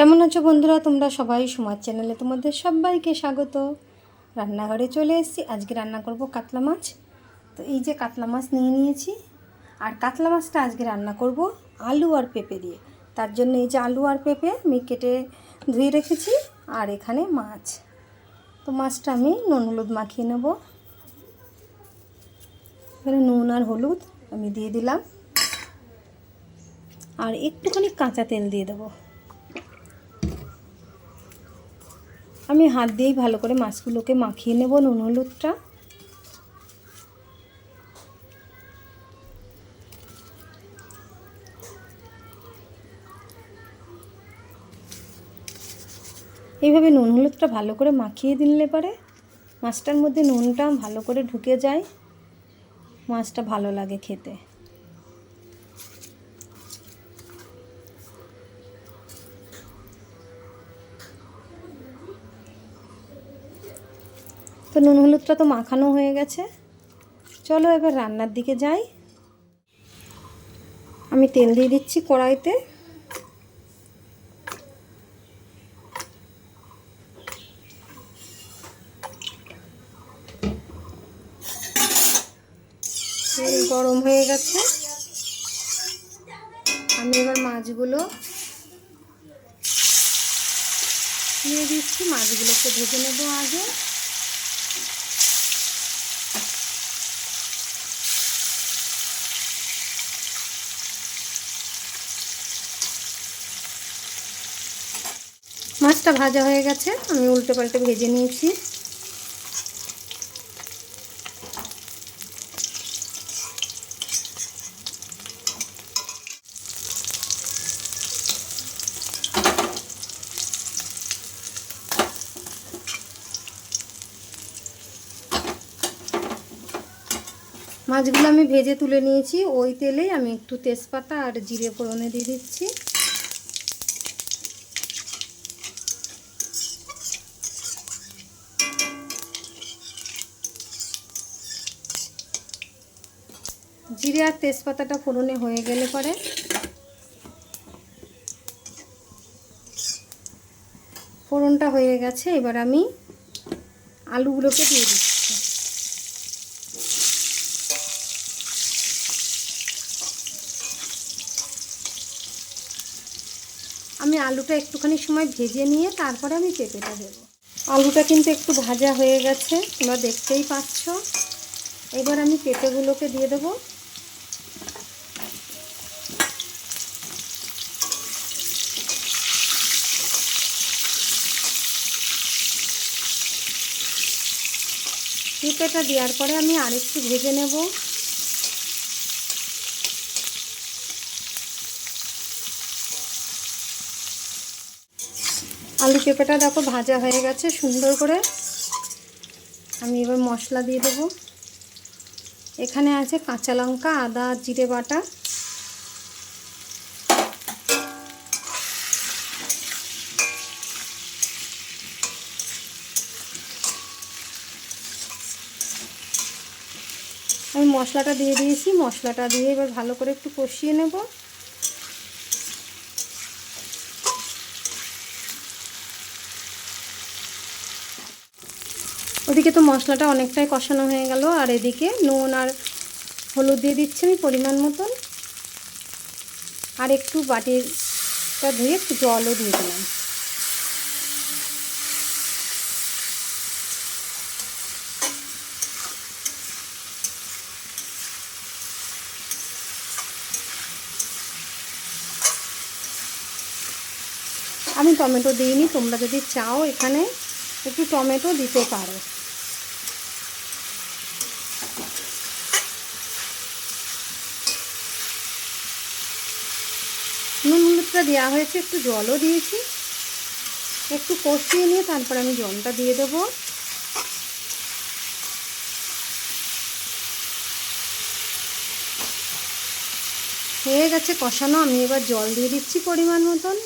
কেমন আছো বন্ধুরা? তোমরা সবাই সমাজ চ্যানেলে তোমাদের সবাইকে স্বাগত। রান্নাঘরে চলে এসেছি। আজকে রান্না করব কাতলা মাছ। তো এই যে কাতলা মাছ নিয়ে নিয়েছি। আর কাতলা মাছটা আজকে রান্না করব আলু আর পেঁপে দিয়ে। তার জন্য এই যে আলু আর পেঁপে আমি কেটে ধুয়ে রেখেছি। আর এখানে মাছ। তো মাছটা আমি নুন হলুদ মাখিয়ে নেব। এখানে নুন আর হলুদ আমি দিয়ে দিলাম। আর একটুখানি কাঁচা তেল দিয়ে দেবো। আমি হাত দিয়েই ভালো করে মাছগুলোকে মাখিয়ে নেব নুন, হলুদটা। এইভাবে নুন, হলুদটা ভালো করে মাখিয়ে দিলে পরে মাছটার মধ্যে নুনটা ভালো করে ঢুকে যায়। মাছটা ভালো লাগে খেতে। তো নুন হলুদটা তো মাখানো হয়ে গেছে। চলো এবার রান্নার দিকে যাই। আমি তেল দিয়ে দিচ্ছি কড়াইতে। গরম হয়ে গেছে। আমি এবার মাছগুলো দিয়ে দিচ্ছি। মাছগুলোকে ভেজে নেব আগে। মাছটা ভাজা হয়ে গেছে, আমি উল্টে পাল্টে ভেজে নিয়েছি। মাছগুলো আমি ভেজে তুলে নিয়েছি, ওই তেলেই আমি একটু তেজপাতা আর জিরে ফোড়নে দিয়ে দিচ্ছি। জিরে আর তেজপাতাটা ফোড়নে হয়ে গেলে পরে ফোড়নটা হয়ে গেছে, এবার আমি আলুগুলোকে দিয়ে দিচ্ছি। আমি আলুটা একটুখানি সময় ভেজে নিয়ে তারপরে আমি পেঁপেটা দেবো। আলুটা কিন্তু একটু ভাজা হয়ে গেছে, তোমরা দেখতেই পাচ্ছ। এবার আমি পেঁপেগুলোকে দিয়ে দেবো। পেঁপেটা দেওয়ার পরে আমি আরেকটু ভেজে নেব। আলু পেঁপেটা দেখো ভাজা হয়ে গেছে, সুন্দর করে। আমি এবার মশলা দিয়ে দেবো। এখানে আছে কাঁচা লঙ্কা, আদা, জিরে বাটা। মশলাটা দিয়ে দিয়েছি। মশলাটা দিয়ে এবার ভালো করে একটু কষিয়ে নেব। ওদিকে তো মশলাটা অনেকটাই কষানো হয়ে গেল, আর এদিকে নুন আর হলুদ দিয়ে দিচ্ছি আমি পরিমাণ মতন। আর একটু বাটিটা ধুয়ে একটু জলও দিয়ে দিলাম। আমি টমেটো দিইনি, তোমরা যদি চাও এখানে একটু টমেটো দিতে পারো। নুন হলুদটা দেওয়া হয়েছে, একটু জলও দিয়েছি। একটু কষিয়ে নিয়ে তারপর আমি জলটা দিয়ে দেবো। হয়ে গেছে কষানো, আমি এবার জল দিয়ে দিচ্ছি পরিমাণ মতন।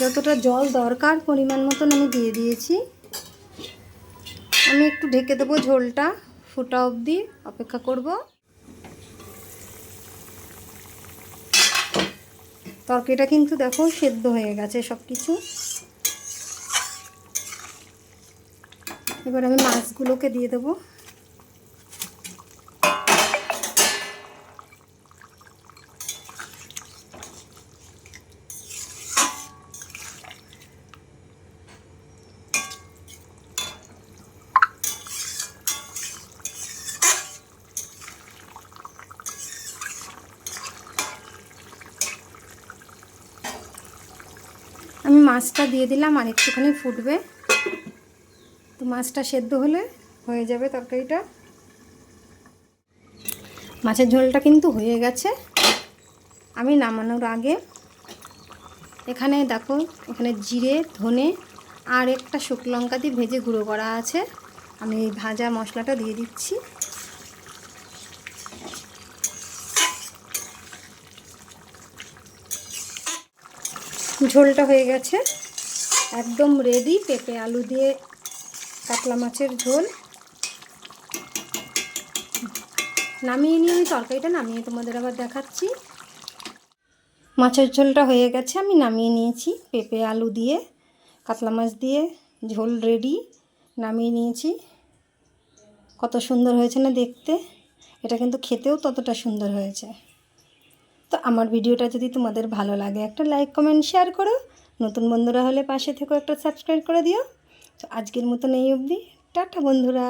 যতটা জল দরকার পরিমাণ মতন আমি দিয়ে দিয়েছি। আমি একটু ঢেকে দেবো ঝোলটা, ফুটা অবধি অপেক্ষা করব। তরকারিটা কিন্তু দেখো সেদ্ধ হয়ে গেছে সব কিছু এবার আমি মাছগুলোকে দিয়ে দেবো আমি মাছটা দিয়ে দিলাম আর একটুখানি ফুটবে। তো মাছটা সেদ্ধ হলে হয়ে যাবে তরকারিটা। মাছের ঝোলটা কিন্তু হয়ে গেছে। আমি নামানোর আগে এখানে দেখো, এখানে জিরে, ধনে আর একটা শুকনো লঙ্কা দিয়ে ভেজে গুঁড়ো করা আছে। আমি ভাজা মশলাটা দিয়ে দিচ্ছি। ঝোলটা হয়ে গেছে। একদম রেডি পেঁপে, আলু দিয়ে কাতলা মাছের ঝোল। নামিয়ে নিয়ে আমি তরকারিটা নামিয়ে তোমাদের আবার দেখাচ্ছি। মাছের ঝোলটা হয়ে গেছে, আমি নামিয়ে নিয়েছি পেঁপে, আলু দিয়ে, কাতলা মাছ দিয়ে, ঝোল রেডি নামিয়ে নিয়েছি। কত সুন্দর হয়েছে না দেখতে, এটা কিন্তু খেতেও ততটা সুন্দর হয়েছে। তো আমার ভিডিওটা যদি তোমাদের ভালো লাগে, একটা লাইক কমেন্ট শেয়ার করো। নতুন বন্ধুরা হলে পাশে থেকেও একটা সাবস্ক্রাইব করে দিও। তো আজকের মতন এই অবধি। টাটা বন্ধুরা।